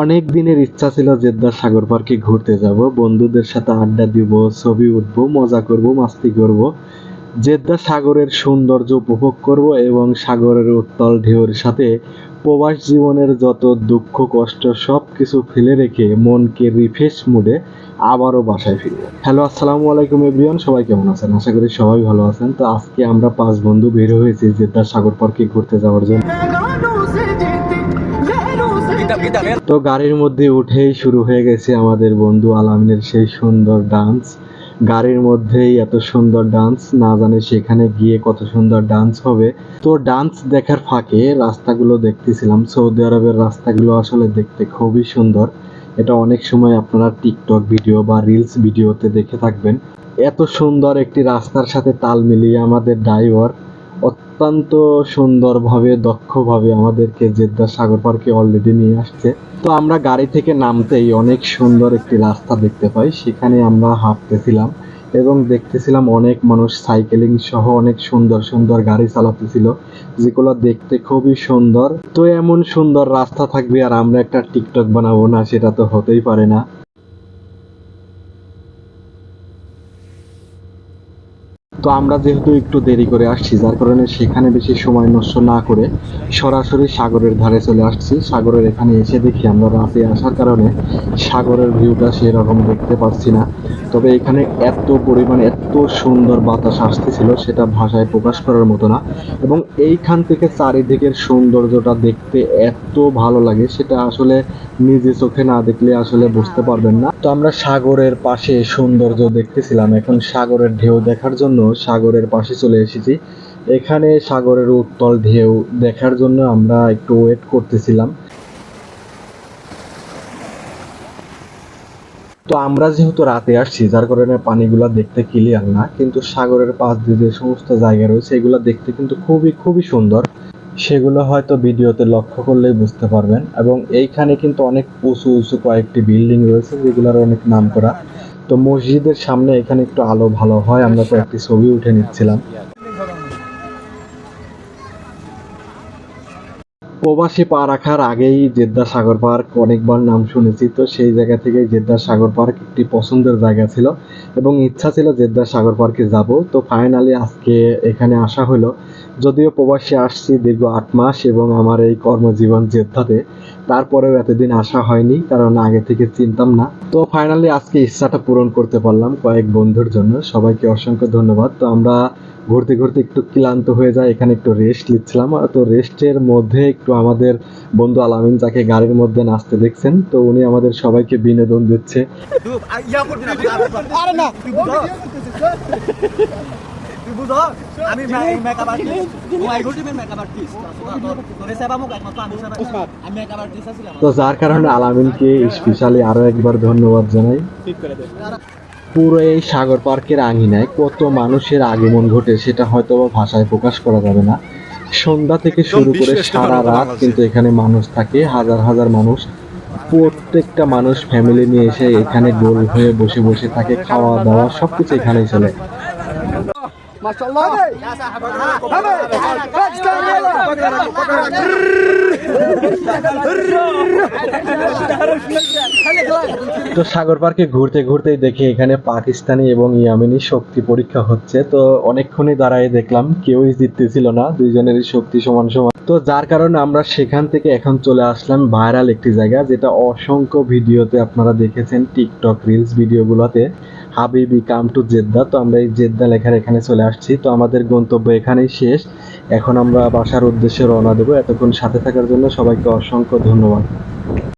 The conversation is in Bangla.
অনেক দিনের ইচ্ছা ছিল জেদ্দার সাগর পার্কে ঘুরতে যাব। বন্ধুদের সাথে আড্ডা দিব, ছবি উঠবো, মজা করব, মাস্তি করব। জেদ্দা সাগরের সৌন্দর্য উপভোগ করব এবং সাগরের উত্তাল ঢেউয়ের সাথে প্রবাস জীবনের যত দুঃখ, কষ্ট সব কিছু ফেলে রেখে মনকে রিফ্রেশ মুডে আবারও বাসায় ফিরব। হ্যালো আসসালামু আলাইকুম এভরিওয়ান সবাই কেমন আছেন? আশা করি সবাই ভালো আছেন। তো আজকে আমরা পাঁচ বন্ধু বের হয়েছি জেদ্দার সাগর পার্কে ঘুরতে যাওয়ার জন্য। তো গাড়ির মধ্যে উঠেই শুরু হয়ে গেছে আমাদের বন্ধু আলামিনের সেই সুন্দর ডান্স গাড়ির মধ্যেই এত সুন্দর ডান্স না জানে সেখানে গিয়ে কত সুন্দর ডান্স হবে। তো ডান্স দেখার ফাঁকে রাস্তাগুলো দেখতেছিলাম। সৌদি আরবের রাস্তাগুলো আসলে দেখতে খুবই সুন্দর। এটা অনেক সময় আপনারা টিকটক ভিডিও বা রিলস ভিডিওতে দেখে থাকবেন। এত সুন্দর একটি রাস্তার সাথে তাল মিলিয়ে আমাদের ড্রাইভার অত্যন্ত সুন্দরভাবে, দক্ষভাবে আমাদেরকে জেদ্দা সাগর পার্কে অলরেডি নিয়ে আসছে। তো আমরা গাড়ি থেকে নামতেই অনেক সুন্দর একটি রাস্তা দেখতে পাই। সেখানে আমরা হাঁটতেছিলাম এবং দেখতেছিলাম অনেক মানুষ সাইকেলিং সহ অনেক সুন্দর সুন্দর গাড়ি চালাতেছিল, যেগুলো দেখতে খুবই সুন্দর। তো এমন সুন্দর রাস্তা থাকবে আর আমরা একটা টিকটক বানাবো না, সেটা তো হতেই পারে না। তো আমরা যেহেতু একটু দেরি করে আসছি, যার কারণে সেখানে বেশি সময় নষ্ট না করে সরাসরি সাগরের ধারে চলে আসছি। সাগরের এখানে এসে দেখি আমরা রাতে আসার কারণে সাগরের ভিউটা সেরকম দেখতে পাচ্ছি না। তবে এখানে এত পরিমাণ, এত সুন্দর বাতাস আসতেছিল, সেটা ভাষায় প্রকাশ করার মতো না। এবং এইখান থেকে চারিদিকের সৌন্দর্যটা দেখতে এত ভালো লাগে, সেটা আসলে নিজে চোখে না দেখলে আসলে বুঝতে পারবেন না। তো আমরা সাগরের পাশে সৌন্দর্য দেখতেছিলাম। এখন সাগরের ঢেউ দেখার জন্য সাগরের পাশে চলে এসেছি। এখানে সাগরের উত্তল ঢেউ দেখার জন্য আমরা একটু ওয়েট করতেছিলাম। তো আমরা যেহেতু রাতে আসছি, যার কারণে পানিগুলো দেখতে ক্লিয়ার না, কিন্তু সাগরের পাশ দিয়ে যে সমস্ত জায়গা রয়েছে, এগুলো দেখতে কিন্তু খুবই খুবই সুন্দর। সেগুলো হয়তো ভিডিওতে লক্ষ্য করলেই বুঝতে পারবেন। এবং এইখানে কিন্তু অনেক উঁচু উঁচু কয়েকটি বিল্ডিং রয়েছে, যেগুলোর অনেক নাম করা। তো মসজিদের সামনে এখানে একটু আলো ভালো হয় আমরা কয়েকটি ছবি উঠে নিচ্ছিলাম। প্রবাসী পা রাখার আগেই জেদ্দা সাগর পার্ক অনেকবার নাম শুনেছি। তো সেই জায়গা থেকে জেদ্দা সাগর পার্ক একটি পছন্দের জায়গা ছিল এবং ইচ্ছা ছিল জেদ্দা সাগর পার্কে যাব। তো ফাইনালি আজকে এখানে আসা হলো। যদিও প্রবাসী আসছি দীর্ঘ আট মাস এবং আমার এই কর্মজীবন জেদ্দাতে। তারপরেও এতদিন আসা হয়নি, কারণ আগে থেকে চিনতাম না। তো ফাইনালি আজকে ইচ্ছাটা পূরণ করতে পারলাম কয়েক বন্ধুর জন্য। সবাইকে অসংখ্য ধন্যবাদ। তো আমরা ঘুরতে ঘুরতে একটু ক্লান্ত হয়ে যায় এখানে একটু রেস্ট নিচ্ছিলাম। তো রেস্টের মধ্যে একটু আমাদের বন্ধু আলামিন যাকে গাড়ির মধ্যে নাচতে দেখছেন তো উনি আমাদের সবাইকে বিনোদন দিচ্ছে। ইয়া আমি মেকআপ আর্টিস্ট মেকআপ আর্টিস্ট আমি মেকআপ আর্টিস্ট তো যার কারণে আলামিনকে স্পেশালি আরও একবার ধন্যবাদ জানাই। ঠিক করে পুরো এই সাগর পার্কের আঙিনায় কত মানুষের আগমন ঘটে সেটা হয়তো বা ভাষায় প্রকাশ করা যাবে না। সন্ধ্যা থেকে শুরু করে সারা রাত কিন্তু এখানে মানুষ থাকে হাজার হাজার মানুষ। প্রত্যেকটা মানুষ ফ্যামিলি নিয়ে এসে এখানে গোল হয়ে বসে বসে থাকে খাওয়া দাওয়া সবকিছু এখানেই চলে। তো সাগর পার্কে ঘুরতে ঘুরতেই দেখি এখানে পাকিস্তানি এবং ইয়ামিনী শক্তি পরীক্ষা হচ্ছে। তো অনেকক্ষণই দাঁড়ায় দেখলাম, কেউই জিততেছিল না, দুইজনেরই শক্তি সমান সমান। তো যার কারণে আমরা সেখান থেকে এখন চলে আসলাম ভাইরাল একটি জায়গা, যেটা অসংখ্য ভিডিওতে আপনারা দেখেছেন, টিকটক রিলস ভিডিওগুলোতে। হাবিবি, কাম টু জেদ্দা, তো আমরা এই জেদ্দা লেখার এখানে চলে আসছি। তো আমাদের গন্তব্য এখানেই শেষ। এখন আমরা বাসার উদ্দেশ্যে রওনা দেবো। এতক্ষণ সাথে থাকার জন্য সবাইকে অসংখ্য ধন্যবাদ।